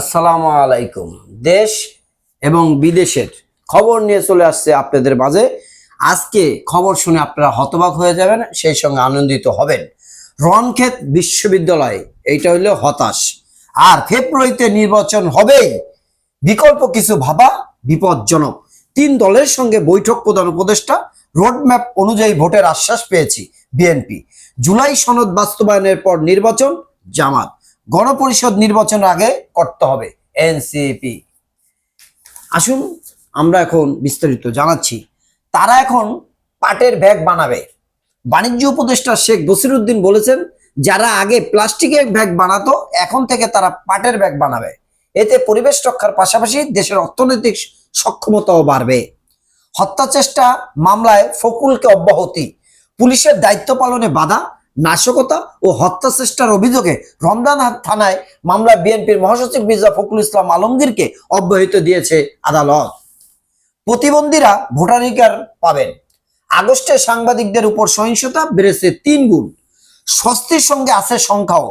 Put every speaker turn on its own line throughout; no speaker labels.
আসসালামু আলাইকুম দেশ এবং বিদেশের খবর নিয়ে চলে আসছে আপনাদের মাঝে আজকে খবর শুনে আপনারা হতবাক হয়ে যাবেন সেই সঙ্গে আনন্দিত হবেন রণক্ষেত বিশ্ববিদ্যালয় এইটা হইলো হতাশ আর ফেব্রুয়ারিতে নির্বাচন হবেই বিকল্প কিছু ভাবা বিপজ্জনক তিন দলের সঙ্গে বৈঠক প্রধান উপদেষ্টা রোডম্যাপ অনুযায়ী ভোটের আশ্বাস পেয়েছি বিএনপি জুলাই সনদ বাস্তবায়নের পর নির্বাচন জামাত গণপরিষদ নির্বাচন আগে করতে হবে এনসিপি আসুন আমরা এখন বিস্তারিত জানাচ্ছি তারা এখন পাটের ব্যাগ বানাবে বাণিজ্য উপদেষ্টা শেখ বসিরুদ্দিন বলেছেন যারা আগে প্লাস্টিকের ব্যাগ বানাতো এখন থেকে তারা পাটের ব্যাগ বানাবে এতে পরিবেশ রক্ষার পাশাপাশি দেশের অর্থনৈতিক সক্ষমতাও বাড়বে হত্যা চেষ্টা মামলায় ফকুলকে অব্যাহতি পুলিশের দায়িত্ব পালনে বাধা নাশকতা ও হত্যা চেষ্টার অভিযোগে রমজান থানায় মামলা বিএনপির মহাসচিব মির্জা ফখরুল ইসলাম আলমগীরকে অব্যাহত দিয়েছে আদালত প্রতিবন্ধীরা ভোটাধিকার পাবেন আগস্টে সাংবাদিকদের উপর সহিংসতা বেড়েছে তিন গুণ স্বস্তির সঙ্গে আছে সংখ্যাও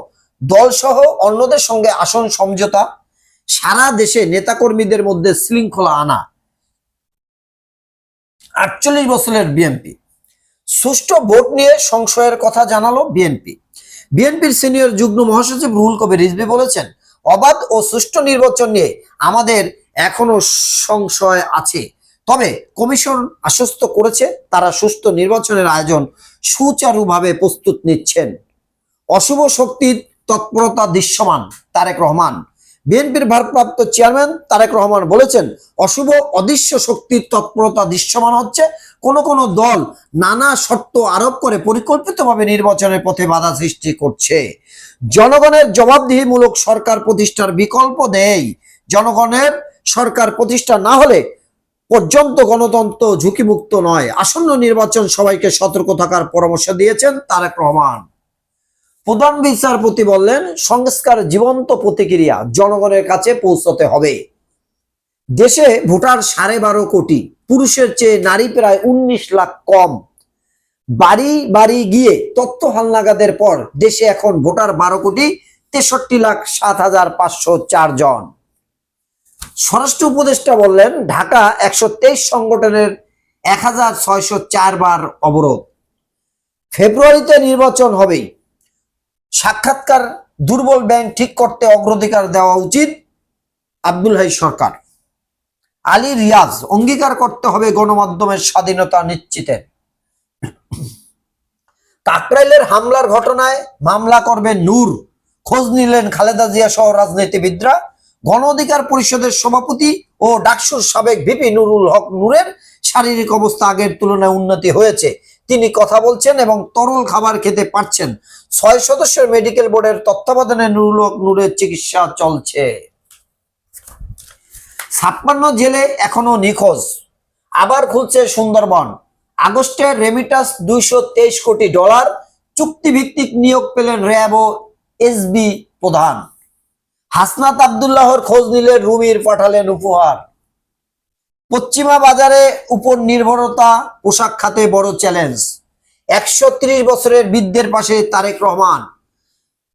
দলসহ অন্যদের সঙ্গে আসন সমঝোতা সারা দেশে নেতাকর্মীদের মধ্যে শৃঙ্খলা আনা আটচল্লিশ বছরের বিএনপি সুষ্ঠু ভোট নিয়ে সংশয়ের কথা জানালো বিএনপি বিএনপির সিনিয়র যুগ্ম মহাসচিব রুহুল কবির রিজবি বলেছেন অবাধ ও সুষ্ঠু নির্বাচন নিয়ে আমাদের এখনো সংশয় আছে তবে কমিশন আশ্বস্ত করেছে তারা সুষ্ঠু নির্বাচনের আয়োজন সুচারুভাবে প্রস্তুত নিচ্ছেন অশুভ শক্তির তৎপরতা দৃশ্যমান তারেক রহমান বিএনপির ভারপ্রাপ্ত চেয়ারম্যান তারেক রহমান বলেছেন অশুভ অদৃশ্য শক্তির তৎপরতা দৃশ্যমান হচ্ছে কোন কোন দল নানা শর্ত আরোপ করে পরিকল্পিতভাবে নির্বাচনের পথে বাধা সৃষ্টি করছে জনগণের জবাবদিহিমূলক সরকার প্রতিষ্ঠার বিকল্প দেয় জনগণের সরকার প্রতিষ্ঠা না হলে পর্যন্ত গণতন্ত্র ঝুঁকিমুক্ত নয় আসন্ন নির্বাচন সবাইকে সতর্ক থাকার পরামর্শ দিয়েছেন তারেক রহমান প্রধান বিচারপতি বললেন সংস্কার জীবন্ত প্রতিক্রিয়া জনগণের কাছে পৌঁছতে হবে দেশে ভোটার সাড়ে বারো কোটি পুরুষের চেয়ে নারী প্রায় উনিশ লাখ কম বাড়ি বাড়ি গিয়ে তথ্য হালনাগাদের পর দেশে এখন ভোটার বারো কোটি তেষট্টি লাখ সাত হাজার পাঁচশো চার জন স্বরাষ্ট্র উপদেষ্টা বললেন ঢাকা একশো তেইশ সংগঠনের এক হাজার ছয়শো চার বার অবরোধ ফেব্রুয়ারিতে নির্বাচন হবেই সাক্ষাৎকার দুর্বল ব্যাংক ঠিক করতে অগ্রাধিকার দেওয়া উচিত আব্দুল হাই সরকার আলী রিয়াজ অঙ্গীকার করতে হবে গণমাধ্যমের স্বাধীনতা নিশ্চিত কাকরাইলের হামলার ঘটনায় মামলা করবে নূর খোঁজ নিলেন খালেদা জিয়া সহ রাজনীতিবিদরা গণ অধিকার পরিষদের সভাপতি ও ডাকসুর সাবেক ভিপি নুরুল হক নূরের শারীরিক অবস্থা আগের তুলনায় উন্নতি হয়েছে তিনি কথা বলছেন এবং তরল খাবার খেতে পারছেন ছয় সদস্যের মেডিকেল বোর্ডের তত্ত্বাবধানে নুরুল নূরের চিকিৎসা চলছে ছাপ্পান্ন জেলে এখনো নিখোঁজ আবার খুলছে সুন্দরবন আগস্টে রেমিটাস দুইশো কোটি ডলার চুক্তিভিত্তিক নিয়োগ পেলেন র্যাব ও এসবি প্রধান হাসনাত আবদুল্লাহর খোঁজ নিলে রুমির পাঠালেন উপহার পশ্চিমা বাজারে উপর নির্ভরতা পোশাক খাতে বড় চ্যালেঞ্জ একশো বছরের বৃদ্ধের পাশে তারেক রহমান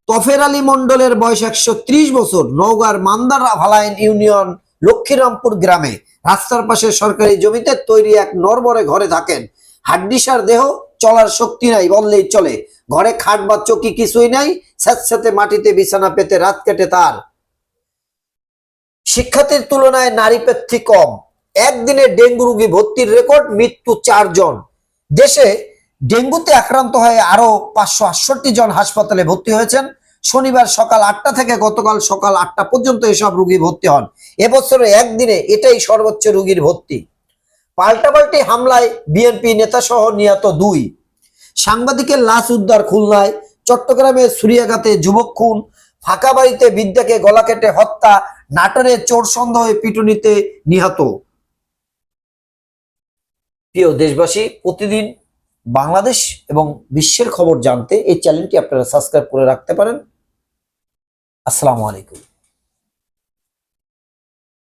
তফের আলী মন্ডলের বয়স একশো বছর নওগাঁর মান্দার ভালাইন ইউনিয়ন লক্ষ্মীরামপুর গ্রামে রাস্তার পাশে সরকারি জমিতে তৈরি এক নরবরে ঘরে থাকেন হাড্ডিসার দেহ চলার শক্তি নাই বললেই চলে ঘরে খাট বা চকি কিছুই নাই স্যাঁতস্যাঁতে মাটিতে বিছানা পেতে রাত কেটে তার শিক্ষার্থীর তুলনায় নারী পেক্ষী কম একদিনে ডেঙ্গু রোগী ভর্তির রেকর্ড মৃত্যু চারজন দেশে ডেঙ্গুতে আক্রান্ত হয়ে আরও পাঁচশো আটষট্টি জন হাসপাতালে ভর্তি হয়েছেন শনিবার সকাল আটটা থেকে গতকাল সকাল আটটা পর্যন্ত এসব রুগী ভর্তি হন এবছরে একদিনে এটাই সর্বোচ্চ রুগীর ভর্তি পাল্টাপাল্টি হামলায় বিএনপি নেতাসহ নিহত দুই সাংবাদিকের লাশ উদ্ধার খুলনায় চট্টগ্রামে সুরিয়াঘাতে যুবক খুন ফাঁকা বাড়িতে বিদ্যাকে গলা কেটে হত্যা নাটোরে চোর সন্দেহে পিটুনিতে নিহত প্রিয় দেশবাসী প্রতিদিন বাংলাদেশ এবং বিশ্বের খবর জানতে এই চ্যানেলটি আপনারা সাবস্ক্রাইব করে রাখতে পারেন আসসালামু আলাইকুম